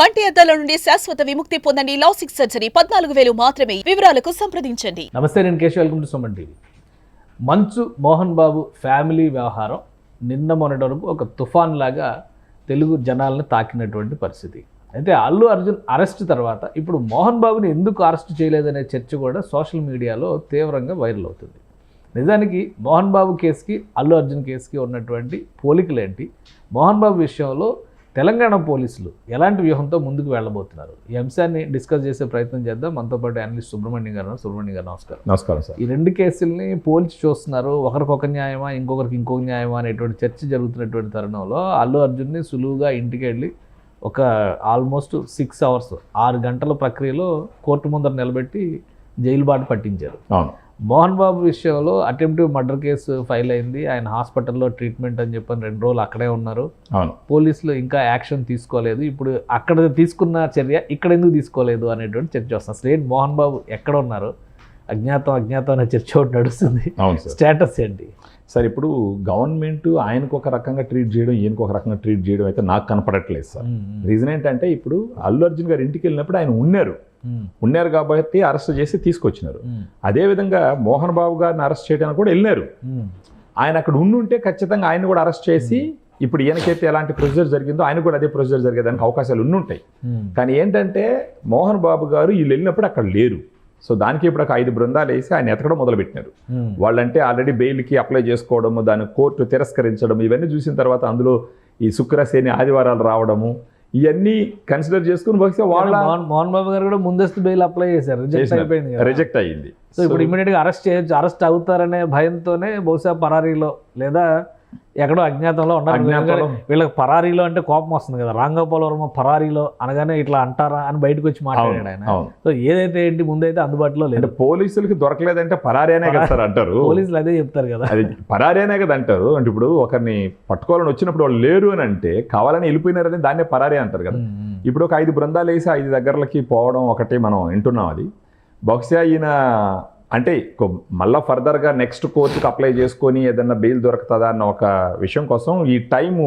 కంటి అద్దాల నుండి శాశ్వత విముక్తి పొందండి లాసిక్ సర్జరీ. పద్నాలుగు వేలు మాత్రమే. వివరాలకు సంప్రదించండి. నమస్తే నేను Keshav. Welcome to Suman TV. Manchu Mohan Babu family వ్యవహారం నిన్న మొన్నటి వరకు ఒక తుఫాన్ లాగా తెలుగు జనాలను తాకినటువంటి పరిస్థితి. అయితే అల్లు అర్జున్ అరెస్ట్ తర్వాత ఇప్పుడు మోహన్ బాబుని ఎందుకు అరెస్ట్ చేయలేదనే చర్చ కూడా సోషల్ మీడియాలో తీవ్రంగా వైరల్ అవుతుంది. నిజానికి మోహన్ బాబు కేసుకి అల్లు అర్జున్ కేసుకి ఉన్నటువంటి పోలికలేంటి? మోహన్ బాబు విషయంలో తెలంగాణ పోలీసులు ఎలాంటి వ్యూహంతో ముందుకు వెళ్ళబోతున్నారు? ఈ అంశాన్ని డిస్కస్ చేసే ప్రయత్నం చేద్దాం. మనతో పాటు అనలిస్ట్ సుబ్రహ్మణ్యం గారు. సుబ్రహ్మణ్యం గారు నమస్కారం నమస్కారం సార్. ఈ రెండు కేసుల్ని పోల్చి చూస్తున్నారు. ఒకరికొక న్యాయమా ఇంకొకరికి ఇంకొక న్యాయమా అనేటువంటి చర్చ జరుగుతున్నటువంటి తరుణంలో అల్లు అర్జున్ని సులువుగా ఇంటికి వెళ్ళి ఒక ఆల్మోస్ట్ సిక్స్ అవర్స్ ఆరు గంటల ప్రక్రియలో కోర్టు ముందర నిలబెట్టి జైలు బాట పట్టించారు. అవును. మోహన్ బాబు విషయంలో అటెంప్టివ్ మర్డర్ కేసు ఫైల్ అయింది. ఆయన హాస్పిటల్లో ట్రీట్మెంట్ అని చెప్పని రెండు రోజులు అక్కడే ఉన్నారు. అవును. పోలీసులు ఇంకా యాక్షన్ తీసుకోలేదు. ఇప్పుడు అక్కడ తీసుకున్న చర్య ఇక్కడ ఎందుకు తీసుకోలేదు అనేటువంటి చర్చ వస్తుంది. అసలు మోహన్ బాబు ఎక్కడ ఉన్నారు? అజ్ఞాతం అజ్ఞాతం అనే చర్చ ఒకటి నడుస్తుంది. అవును సార్. స్టేటస్ ఏంటి? సార్ ఇప్పుడు గవర్నమెంట్ ఆయనకు ఒక రకంగా ట్రీట్ చేయడం ఈయనకు ఒక రకంగా ట్రీట్ చేయడం అయితే నాకు కనపడట్లేదు సార్. రీజన్ ఏంటంటే ఇప్పుడు అల్లు అర్జున్ గారు ఇంటికి వెళ్ళినప్పుడు ఆయన ఉన్నారు. ఉన్నారు కాబట్టి అరెస్ట్ చేసి తీసుకొచ్చినారు. అదేవిధంగా మోహన్ బాబు గారిని అరెస్ట్ చేయడానికి కూడా వెళ్ళారు. ఆయన అక్కడ ఉండుంటే ఖచ్చితంగా ఆయన కూడా అరెస్ట్ చేసి ఇప్పుడు ఈయనకైతే ఎలాంటి ప్రొసీజర్ జరిగిందో ఆయన కూడా అదే ప్రొసీజర్ జరిగేదానికి అవకాశాలు ఉండుంటాయి. ఉమ్, కానీ ఏంటంటే మోహన్ బాబు గారు వీళ్ళు వెళ్ళినప్పుడు అక్కడ లేరు. సో దానికి ఇప్పుడు ఒక ఐదు బృందాలు వేసి ఆయన ఎతకడం మొదలుపెట్టినారు. ఉమ్, వాళ్ళంటే ఆల్రెడీ బెయిల్కి అప్లై చేసుకోవడము దాన్ని కోర్టు తిరస్కరించడం ఇవన్నీ చూసిన తర్వాత అందులో ఈ శుక్రశని ఆదివారాలు రావడము ఇవన్నీ కన్సిడర్ చేసుకుని బహుశా వాళ్ళ మోహన్ బాబు గారు కూడా ముందస్తు బెయిల్ అప్లై చేశారు. రిజెక్ట్ అయిపోయింది కదా. రిజెక్ట్ అయ్యింది సో ఇప్పుడు ఇమీడియట్గా అరెస్ట్ చేయొచ్చు అరెస్ట్ అవుతారనే భయంతోనే బహుశా పరారీలో లేదా ఎక్కడో అజ్ఞాతంలో ఉన్నారు. వీళ్ళకి పరారీలో అంటే కోపం వస్తుంది కదా. రాంగోపాల్ వర్మ పరారీలో అనగానే ఇట్లా అంటారా అని బయటకు వచ్చి మాట్లాడాడు ఆయన. సో ఏదైతే ఏంటి ముందైతే అందుబాటులో లేదు. అంటే పోలీసులకి దొరకలేదంటే పరారేనే కదా సార్ అంటారు. పోలీసులు అదే చెప్తారు కదా. అది పరారేనే కదా అంటారు. అంటే ఇప్పుడు ఒకరిని పట్టుకోవాలని వచ్చినప్పుడు వాళ్ళు లేరు అని అంటే కావాలని వెళ్ళిపోయినారని దాన్నే పరారే అంటారు కదా. ఇప్పుడు ఒక ఐదు బృందాలు వేసి ఐదు దగ్గరలకి పోవడం ఒకటి మనం వింటున్నాం అది. బహుశా ఈయన అంటే మళ్ళా ఫర్దర్గా నెక్స్ట్ కోర్టుకి అప్లై చేసుకొని ఏదన్నా బెయిల్ దొరుకుతుందా అన్న ఒక విషయం కోసం ఈ టైము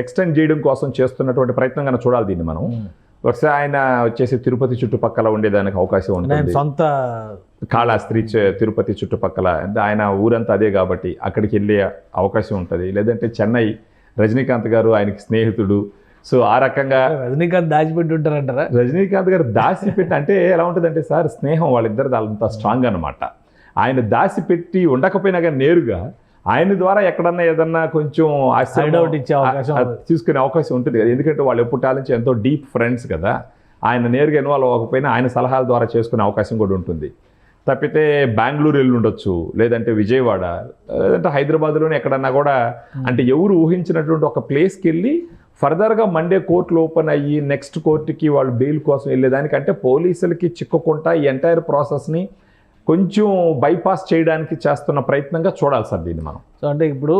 ఎక్స్టెండ్ చేయడం కోసం చేస్తున్నటువంటి ప్రయత్నం కన్నా చూడాలి దీన్ని మనం. బహుశా ఆయన వచ్చేసి తిరుపతి చుట్టుపక్కల ఉండేదానికి అవకాశం ఉంటుంది. సొంత కాళాస్త్రి తిరుపతి చుట్టుపక్కల ఆయన ఊరంతా అదే కాబట్టి అక్కడికి వెళ్ళే అవకాశం ఉంటుంది. లేదంటే చెన్నై రజనీకాంత్ గారు ఆయనకి స్నేహితుడు. సో ఆ రకంగా రజనీకాంత్ దాచిపెట్టి ఉంటారంటారా? రజనీకాంత్ గారు దాసి పెట్టి అంటే ఎలా ఉంటుందంటే సార్ స్నేహం వాళ్ళిద్దరిది అంత స్ట్రాంగ్ అనమాట ఆయన దాసి పెట్టి ఉండకపోయినా కానీ నేరుగా ఆయన ద్వారా ఎక్కడన్నా ఏదన్నా కొంచెం Side out ఇచ్చే అవకాశం తీసుకునే అవకాశం ఉంటుంది కదా. ఎందుకంటే వాళ్ళు ఎప్పుడు నుంచి ఎంతో డీప్ ఫ్రెండ్స్ కదా. ఆయన నేరుగా ఇన్వాల్వ్ అవ్వకపోయినా ఆయన సలహాల ద్వారా చేసుకునే అవకాశం కూడా ఉంటుంది. తప్పితే బెంగళూరు వెళ్ళి ఉండొచ్చు లేదంటే విజయవాడ లేదంటే హైదరాబాద్లోనే ఎక్కడన్నా కూడా అంటే ఎవరు ఊహించినటువంటి ఒక ప్లేస్కి వెళ్ళి ఫర్దర్గా మండే కోర్టులు ఓపెన్ అయ్యి నెక్స్ట్ కోర్టుకి వాళ్ళు బెయిల్ కోసం వెళ్ళేదానికంటే పోలీసులకి చిక్కుకుంటా ఈ ఎంటైర్ ప్రాసెస్ని కొంచెం బైపాస్ చేయడానికి చేస్తున్న ప్రయత్నంగా చూడాలి సార్ దీన్ని మనం. సో అంటే ఇప్పుడు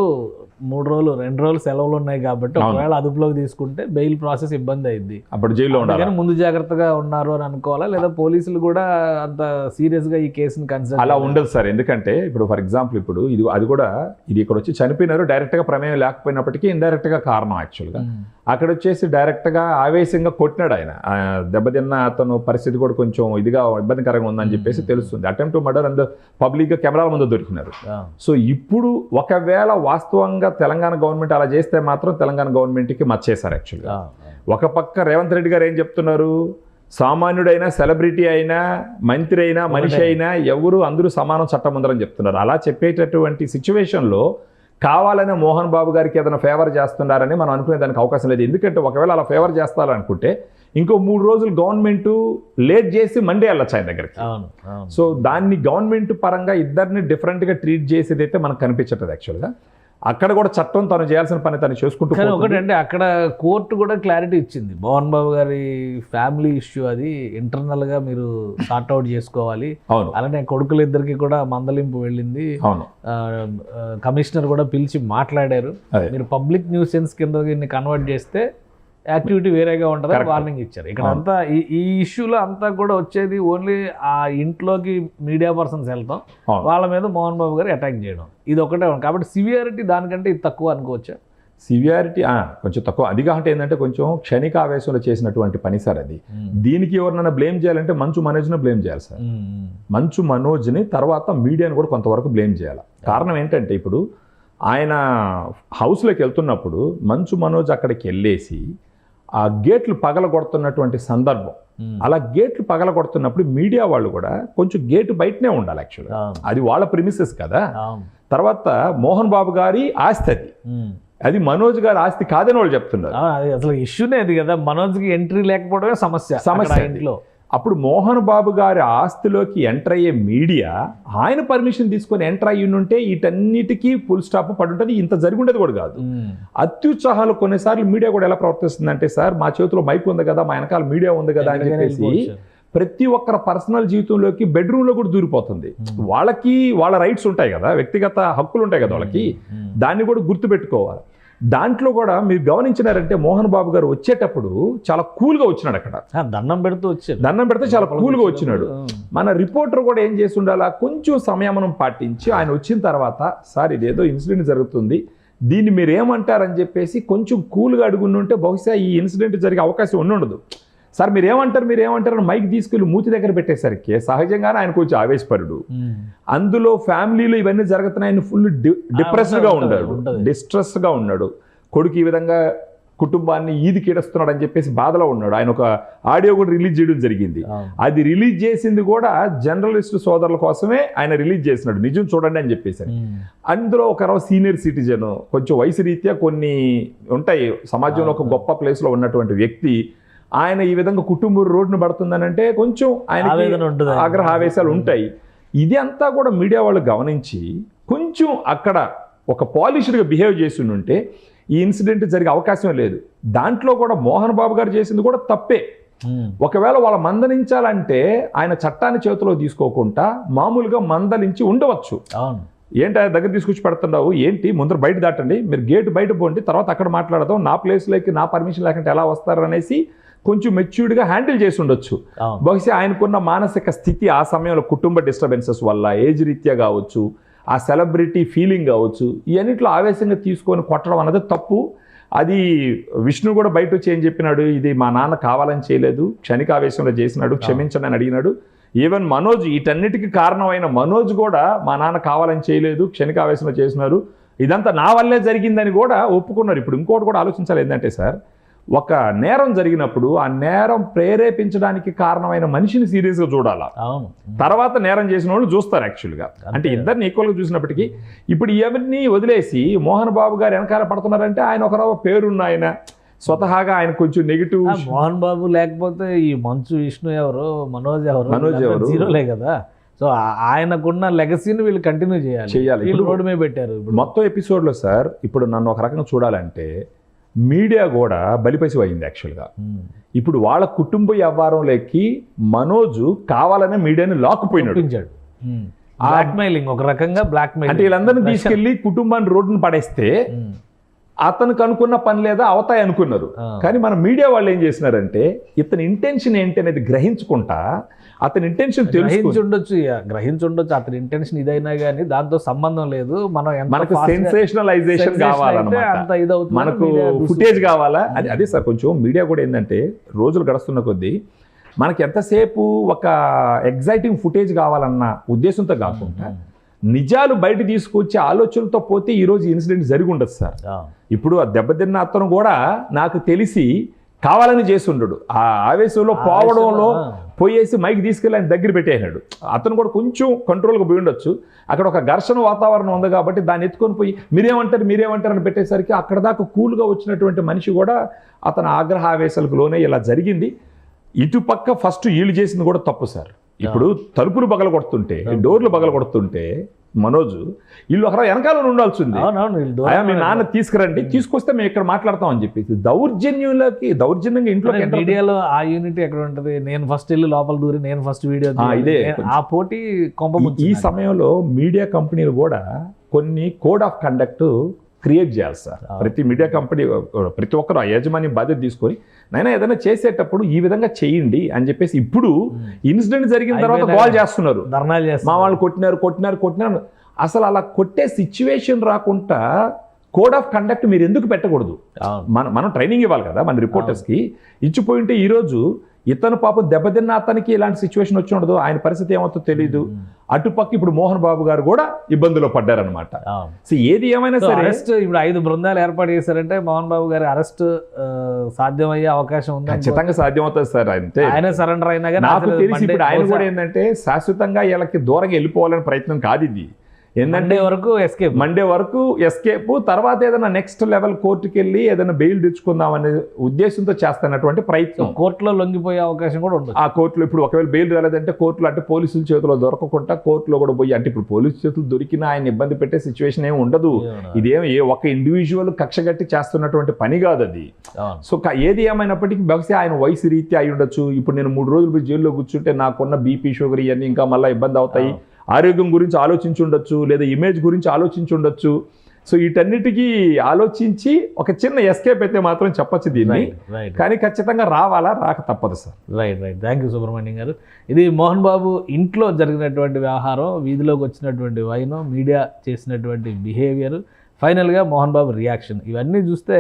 మూడు రోజులు రెండు రోజులు సెలవులు ఉన్నాయి కాబట్టి. ఒకవేళ అదుపులోకి తీసుకుంటే బెయిల్ ప్రాసెస్ ఇబ్బంది అయింది అప్పుడు జైల్లో ఉండాలి? ముందు జాగ్రత్తగా ఉన్నారు అని అనుకోవాలా? లేదా పోలీసులు కూడా అంత సీరియస్గా ఈ కేసుని కన్సిడర్ అలా ఉండదు సార్. ఎందుకంటే ఇప్పుడు ఫర్ ఎగ్జాంపుల్ ఇప్పుడు ఇది అది కూడా ఇది ఇక్కడ వచ్చి చనిపోయినారు డైరెక్ట్గా ప్రమేయం లేకపోయినప్పటికీ ఇండైరెక్ట్గా కారణం యాక్చువల్గా. అక్కడ వచ్చేసి డైరెక్ట్గా ఆవేశంగా కొట్టినాడు ఆయన. దెబ్బతిన్న అతను పరిస్థితి కూడా కొంచెం ఇదిగా ఇబ్బందికరంగా ఉందని చెప్పేసి తెలుస్తుంది. అటెంప్ట్ మర్డర్ అండ్ పబ్లిక్గా కెమెరాల ముందు దొరికినారు. సో ఇప్పుడు ఒకవేళ వాస్తవంగా తెలంగాణ గవర్నమెంట్ అలా చేస్తే మాత్రం తెలంగాణ గవర్నమెంట్కి మచ్చేశారు యాక్చువల్గా ఒక పక్క రేవంత్ రెడ్డి గారు ఏం చెప్తున్నారు? సామాన్యుడైనా సెలబ్రిటీ అయినా మంత్రి అయినా మనిషి. అయినా ఎవరు అందరూ సమానం చట్టం ఉందని చెప్తున్నారు. అలా చెప్పేటటువంటి సిచ్యువేషన్లో కావాలనే మోహన్ బాబు గారికి ఏదైనా ఫేవర్ చేస్తున్నారని మనం అనుకునే దానికి అవకాశం లేదు. ఎందుకంటే ఒకవేళ అలా ఫేవర్ చేస్తారనుకుంటే ఇంకో మూడు రోజులు గవర్నమెంట్ లేట్ చేసి మండే వెళ్ళొచ్చు ఆయన దగ్గరికి. సో దాన్ని గవర్నమెంట్ పరంగా ఇద్దరిని డిఫరెంట్గా ట్రీట్ చేసేది అయితే మనకు కనిపించట్లేదు యాక్చువల్గా అక్కడ కూడా చట్టం తను చేయాల్సిన పని తను చేసుకుంటూ కానీ పోతుంది. ఒకటి అంటే అక్కడ కోర్టు కూడా క్లారిటీ ఇచ్చింది. మోహన్ బాబు గారి ఫ్యామిలీ ఇష్యూ అది ఇంటర్నల్గా మీరు సార్ట్ అవుట్ చేసుకోవాలి. అవును. అలానే కొడుకులు ఇద్దరికి కూడా మందలింపు వెళ్ళింది. అవును. కమిషనర్ కూడా పిలిచి మాట్లాడారు. మీరు పబ్లిక్ న్యూసెన్స్ కింద కన్వర్ట్ చేస్తే యాక్టివిటీ వేరేగా ఉంటుంది Correct. వార్నింగ్ ఇచ్చారు. ఇక్కడ. అంతా ఈ ఇష్యూలో అంతా కూడా వచ్చేది ఓన్లీ ఆ ఇంట్లోకి మీడియా పర్సన్స్ వెళ్తాం. వాళ్ళ మీద మోహన్ బాబు గారు అటాక్ చేయడం. ఇది ఒకటే కాబట్టి సివియారిటీ దానికంటే ఇది తక్కువ అనుకోవచ్చా? సివియారిటీ కొంచెం తక్కువ. అది కాకుంటే ఏంటంటే కొంచెం క్షణిక ఆవేశంలో చేసినటువంటి పని సార్ అది. దీనికి ఎవరినైనా బ్లేమ్ చేయాలంటే మంచు మనోజ్ని బ్లేమ్ చేయాలి సార్. మంచు మనోజ్ని తర్వాత మీడియాని కూడా కొంతవరకు బ్లేమ్ చేయాలి. కారణం ఏంటంటే ఇప్పుడు ఆయన హౌస్లోకి వెళ్తున్నప్పుడు మంచు మనోజ్ అక్కడికి వెళ్ళేసి ఆ గేట్లు పగలగొడుతున్నటువంటి సందర్భం. అలా గేట్లు పగలగొడుతున్నప్పుడు మీడియా వాళ్ళు కూడా కొంచెం గేటు బయటనే ఉండాలి యాక్చువల్గా అది వాళ్ళ ప్రిమిసెస్ కదా. తర్వాత మోహన్ బాబు గారి ఆస్తి అది. అది మనోజ్ గారి ఆస్తి కాదని వాళ్ళు చెప్తున్నారు. అసలు ఇష్యూనే అది కదా. మనోజ్కి ఎంట్రీ లేకపోవడమే సమస్య సమస్య. ఇంట్లో. అప్పుడు మోహన్ బాబు గారి ఆస్తిలోకి ఎంటర్ అయ్యే మీడియా ఆయన పర్మిషన్ తీసుకొని ఎంటర్ అయ్యి ఉంటే వీటన్నిటికీ ఫుల్ స్టాప్ పడుంటుంది. ఇంత జరిగి ఉండేది కూడా కాదు. అత్యుత్సాహాలు కొన్నిసార్లు మీడియా కూడా ఎలా ప్రవర్తిస్తుందంటే సార్ మా చేతిలో మైక్ ఉంది కదా మా వెనకాల మీడియా ఉంది కదా అని చెప్పేసి. ప్రతి ఒక్కరి పర్సనల్ జీవితంలోకి బెడ్రూమ్లో కూడా దూరిపోతుంది. వాళ్ళకి వాళ్ళ రైట్స్ ఉంటాయి కదా వ్యక్తిగత హక్కులు ఉంటాయి కదా వాళ్ళకి. దాన్ని కూడా గుర్తుపెట్టుకోవాలి. దాంట్లో కూడా మీరు గమనించినారంటే మోహన్ బాబు గారు వచ్చేటప్పుడు చాలా కూల్గా వచ్చినాడు అక్కడ. దండం పెడుతూ వచ్చారు దండం పెడితే చాలా కూల్గా వచ్చినాడు. మన రిపోర్టర్ కూడా ఏం చేసి ఉండాలా? కొంచెం సంయమనం పాటించి ఆయన వచ్చిన తర్వాత సార్ ఇదేదో ఇన్సిడెంట్ జరుగుతుంది. దీన్ని మీరు ఏమంటారని చెప్పేసి కొంచెం కూల్గా అడుగుంటే బహుశా ఈ ఇన్సిడెంట్ జరిగే అవకాశం ఉండుండదు. సార్ మీరు ఏమంటారు మీరు ఏమంటారు మైక్ తీసుకెళ్ళి మూతి దగ్గర పెట్టేసరికి సహజంగానే ఆయన కొంచెం ఆవేశపరుడు. అందులో ఫ్యామిలీలో ఇవన్నీ జరుగుతున్నాయని ఫుల్ డిప్రెస్డ్గా ఉన్నాడు. డిస్ట్రెస్గా ఉన్నాడు. కొడుకు ఈ విధంగా కుటుంబాన్ని ఈది కీడస్తున్నాడు అని చెప్పేసి బాధలో ఉన్నాడు. ఆయన ఒక ఆడియో కూడా రిలీజ్ చేయడం జరిగింది. అది రిలీజ్ చేసింది కూడా జర్నలిస్ట్ సోదరుల కోసమే ఆయన రిలీజ్ చేసినాడు. నిజం చూడండి అని చెప్పేసి. అందులో ఒక సీనియర్ సిటిజన్ కొంచెం వయసు రీత్యా కొన్ని ఉంటాయి. సమాజంలో ఒక గొప్ప ప్లేస్లో ఉన్నటువంటి వ్యక్తి ఆయన ఈ విధంగా కుటుంబం రోడ్డును పడుతుందనంటే కొంచెం ఆయన. ఆగ్రహ ఆవేశాలు ఉంటాయి. ఇది అంతా కూడా మీడియా వాళ్ళు గమనించి కొంచెం అక్కడ ఒక పాలిష్డ్గా బిహేవ్ చేసి ఉంటే ఈ ఇన్సిడెంట్ జరిగే అవకాశం లేదు. దాంట్లో కూడా మోహన్ బాబు గారు చేసింది కూడా తప్పే. ఒకవేళ వాళ్ళ మందలించాలంటే ఆయన చట్టాన్ని చేతిలో తీసుకోకుండా మామూలుగా మందలించి ఉండవచ్చు. అవును. ఏంటి ఆయన దగ్గర తీసుకొచ్చి పెడుతున్నావు? ఏంటి? ముందర బయట దాటండి. మీరు గేట్ బయట పోండి. తర్వాత అక్కడ మాట్లాడదాం. నా ప్లేస్లోకి నా పర్మిషన్ లేకుంటే ఎలా వస్తారు అనేసి కొంచెం మెచ్యూర్డ్గా హ్యాండిల్ చేసి ఉండొచ్చు. బహుశా ఆయనకున్న మానసిక స్థితి ఆ సమయంలో కుటుంబ డిస్టర్బెన్సెస్ వల్ల ఏజ్ రీత్యా కావచ్చు ఆ సెలబ్రిటీ ఫీలింగ్ కావచ్చు ఇవన్నిట్లో ఆవేశంగా తీసుకొని కొట్టడం అన్నది తప్పు. అది విష్ణు కూడా బయట వచ్చి ఏం చెప్పినాడు? ఇది మా నాన్న కావాలని చేయలేదు క్షణిక ఆవేశంలో చేసినాడు క్షమించండి అని అడిగినాడు. ఈవెన్ మనోజ్ వీటన్నిటికీ కారణమైన మనోజ్ కూడా మా నాన్న కావాలని చేయలేదు క్షణిక ఆవేశంలో చేసినారు. ఇదంతా నా వల్లే జరిగిందని కూడా ఒప్పుకున్నారు. ఇప్పుడు ఇంకోటి కూడా ఆలోచించాలి ఏంటంటే సార్ ఒక నేరం జరిగినప్పుడు ఆ నేరం ప్రేరేపించడానికి కారణమైన మనిషిని సీరియస్గా చూడాలా? తర్వాత నేరం చేసిన వాళ్ళు చూస్తారు యాక్చువల్గా. అంటే ఇద్దరిని ఈక్వల్గా చూసినప్పటికీ ఇప్పుడు ఎవరిని వదిలేసి మోహన్ బాబు గారు వెనకాల పడుతున్నారంటే ఆయన ఒక రవ్వ పేరున్న ఆయన స్వతహాగా ఆయన కొంచెం నెగిటివ్ మోహన్ బాబు లేకపోతే ఈ మంచు విష్ణు ఎవరు మనోజ్ ఎవరు మనోజ్ ఎవరు? జీరోలే కదా. సో ఆయనకున్న లెగసీని వీళ్ళు కంటిన్యూ చేయాలి. చేయాలి. వీళ్ళు ఇప్పుడు- రోడ్డు మీద పెట్టారు ఇప్పుడు. మొత్తం ఎపిసోడ్లో సార్ ఇప్పుడు నన్ను ఒక రకంగా చూడాలంటే మీడియా కూడా బలిపసి అయింది యాక్చువల్గా. ఇప్పుడు వాళ్ళ కుటుంబ వ్యవహారంలోకి మనోజు కావాలనే మీడియాని లాక్కుపోయినాడు ఒప్పించాడు బ్లాక్ మెయిలింగ్ ఒక రకంగా బ్లాక్ అంటే వీళ్ళందరినీ తీసుకెళ్ళి కుటుంబాన్ని రోడ్డును పడేస్తే అతనికి అనుకున్న పని లేదా అవతాయి అనుకున్నారు. కానీ మన మీడియా వాళ్ళు ఏం చేసినారంటే ఇతని ఇంటెన్షన్ ఏంటి అనేది గ్రహించుకుంటా అతని ఇంటెన్షన్ గ్రహించుండొచ్చు గ్రహించుండొచ్చు అతని ఇంటెన్షన్ ఇదైనా కానీ దాంతో సంబంధం లేదు. మనం మనకు సెన్సేషనలైజేషన్ కావాలన్నమాట. మనకు ఫుటేజ్ కావాలా? అది అదే సార్ కొంచెం మీడియా కూడా ఏంటంటే రోజులు గడుస్తున్న కొద్దీ మనకి ఎంతసేపు ఒక ఎగ్జైటింగ్ ఫుటేజ్ కావాలన్న ఉద్దేశంతో కాకుండా నిజాలు బయట తీసుకొచ్చే ఆలోచనతో పోతే ఈరోజు ఇన్సిడెంట్ జరిగి ఉండదు సార్ ఇప్పుడు ఆ దెబ్బతిన్న అతను కూడా నాకు తెలిసి కావాలని చేసి ఉండడు. ఆ ఆవేశంలో పోవడంలో పోయేసి మైక్ తీసుకెళ్ళి ఆయన దగ్గర పెట్టేసినాడు. అతను కూడా కొంచెం కంట్రోల్గా పోయి ఉండొచ్చు. అక్కడ ఒక ఘర్షణ వాతావరణం ఉంది కాబట్టి దాన్ని ఎత్తుకొని పోయి మీరేమంటారు మీరేమంటారు అని పెట్టేసరికి అక్కడ దాకా కూల్గా వచ్చినటువంటి మనిషి కూడా అతని ఆగ్రహ ఆవేశాలకు లోనే ఇలా జరిగింది. ఇటుపక్క ఫస్ట్ వీళ్ళు చేసింది కూడా తప్పు సార్. ఇప్పుడు తలుపులు బగల కొడుతుంటే డోర్లు బగల కొడుతుంటే మనోజు వీళ్ళు ఒకరు వెనకాల ఉండాల్సింది. మీ నాన్న తీసుకురండి తీసుకొస్తే మేము ఇక్కడ మాట్లాడతాం అని చెప్పేసి దౌర్జన్యంలోకి దౌర్జన్యంగా అవుతుంది. మీడియాలో ఆ యూనిట్ ఎక్కడ ఉంటది? నేను ఫస్ట్ వెళ్ళి లోపల దూరి నేను ఫస్ట్ వీడియో ఆ, ఇదే ఆ పోటీ కొంప ఈ-. సమయంలో మీడియా కంపెనీలు కూడా కొన్ని కోడ్ ఆఫ్ కండక్ట్ క్రియేట్ చేయాలి సార్. ప్రతి మీడియా కంపెనీ ప్రతి ఒక్కరు ఆ యాజమాన్యం బాధ్యత తీసుకొని నైనా ఏదైనా చేసేటప్పుడు ఈ విధంగా చేయండి అని చెప్పేసి ఇప్పుడు ఇన్సిడెంట్ జరిగిన తర్వాత? కాల్ చేస్తున్నారు. మా వాళ్ళు కొట్టినారు కొట్టినారు కొట్టినారు. అసలు అలా కొట్టే సిచ్యువేషన్ రాకుండా కోడ్ ఆఫ్ కండక్ట్ మీరు ఎందుకు పెట్టకూడదు? మనం మనం ట్రైనింగ్ ఇవ్వాలి కదా మన రిపోర్టర్స్కి ఇచ్చిపోయింటే ఈరోజు ఇతను పాపం దెబ్బతిన్న అతనికి ఇలాంటి సిచ్యువేషన్ వచ్చి ఉండదు. ఆయన పరిస్థితి ఏమవుతుందో తెలియదు అటుపక్క ఇప్పుడు మోహన్ బాబు గారు కూడా ఇబ్బందిలో పడ్డారనమాట సో ఏది ఏమైనా సరే అరెస్ట్ ఇప్పుడు ఐదు బృందాలు ఏర్పాటు చేశారంటే మోహన్ బాబు గారి అరెస్ట్ సాధ్యమయ్యే అవకాశం ఉంది ఖచ్చితంగా సాధ్యమవుతుంది సార్ అంతే. ఆయన సరెండర్ అయినా కానీ నాకు తెలిసి ఇప్పుడు ఆయన కూడా ఏంటంటే శాశ్వతంగా వీళ్ళకి దూరంగా వెళ్ళిపోవాలనే ప్రయత్నం కాదు ఇది. ఏంటంటే మండే వరకు ఎస్కేప్ మండే వరకు ఎస్కేప్ తర్వాత ఏదైనా నెక్స్ట్ లెవెల్ కోర్టుకి వెళ్ళి ఏదైనా బెయిల్ తెచ్చుకుందాం అనే ఉద్దేశంతో చేస్తున్నటువంటి ప్రయత్నం. కోర్టులో లొంగిపోయే అవకాశం కూడా ఉండదు ఆ కోర్టులో ఇప్పుడు ఒకవేళ బెయిల్ రాలేదంటే కోర్టులో అంటే పోలీసుల చేతిలో దొరకకుండా కోర్టులో కూడా పోయి అంటే ఇప్పుడు పోలీసు చేతులు దొరికినా ఆయన ఇబ్బంది పెట్టే సిచ్యువేషన్ ఏమి ఉండదు. ఇదేం ఏ ఒక ఇండివిజువల్ కక్షగట్టి చేస్తున్నటువంటి పని కాదు అది. సో ఏది ఏమైనప్పటికీ బహుశా ఆయన వయసు రీత్యా అయి ఉండొచ్చు. ఇప్పుడు నేను మూడు రోజులు జైల్లో కూర్చుంటే నాకున్న బీపీ షుగర్ ఇవన్నీ ఇంకా మళ్ళీ ఇబ్బంది అవుతాయి. ఆరోగ్యం గురించి ఆలోచించి ఉండొచ్చు లేదా ఇమేజ్ గురించి ఆలోచించి ఉండొచ్చు సో వీటన్నిటికీ ఆలోచించి ఒక చిన్న ఎస్కేప్ అయితే మాత్రం చెప్పొచ్చు దీన్ని. కానీ ఖచ్చితంగా రావాలా రాక తప్పదు sir. Right right thank you Subrahmanyam garu. ఇది మోహన్ బాబు ఇంట్లో జరిగినటువంటి వ్యవహారం వీధిలోకి వచ్చినటువంటి వైనం మీడియా చేసినటువంటి బిహేవియర్ ఫైనల్గా మోహన్ బాబు రియాక్షన్ ఇవన్నీ చూస్తే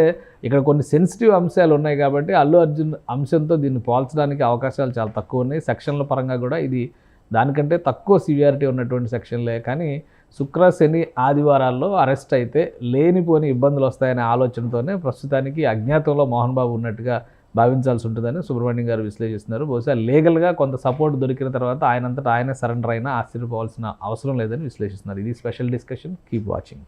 ఇక్కడ కొన్ని సెన్సిటివ్ అంశాలు ఉన్నాయి కాబట్టి అల్లు అర్జున్ అంశంతో దీన్ని పోల్చడానికి అవకాశాలు చాలా తక్కువ ఉన్నాయి. సెక్షన్ల పరంగా కూడా ఇది దానికంటే తక్కువ సివియారిటీ ఉన్నటువంటి సెక్షన్లే. కానీ శుక్ర శని ఆదివారాల్లో అరెస్ట్ అయితే లేనిపోని ఇబ్బందులు వస్తాయనే ఆలోచనతోనే ప్రస్తుతానికి అజ్ఞాతంలో మోహన్ బాబు ఉన్నట్టుగా భావించాల్సి ఉంటుందని సుబ్రహ్మణ్యం గారు విశ్లేషిస్తున్నారు. బహుశా లీగల్గా కొంత సపోర్ట్ దొరికిన తర్వాత ఆయనంతటా ఆయనే సరెండర్ అయినా ఆశ్చర్యపోవాల్సిన అవసరం లేదని విశ్లేషిస్తున్నారు. ఇది స్పెషల్ డిస్కషన్. Keep watching.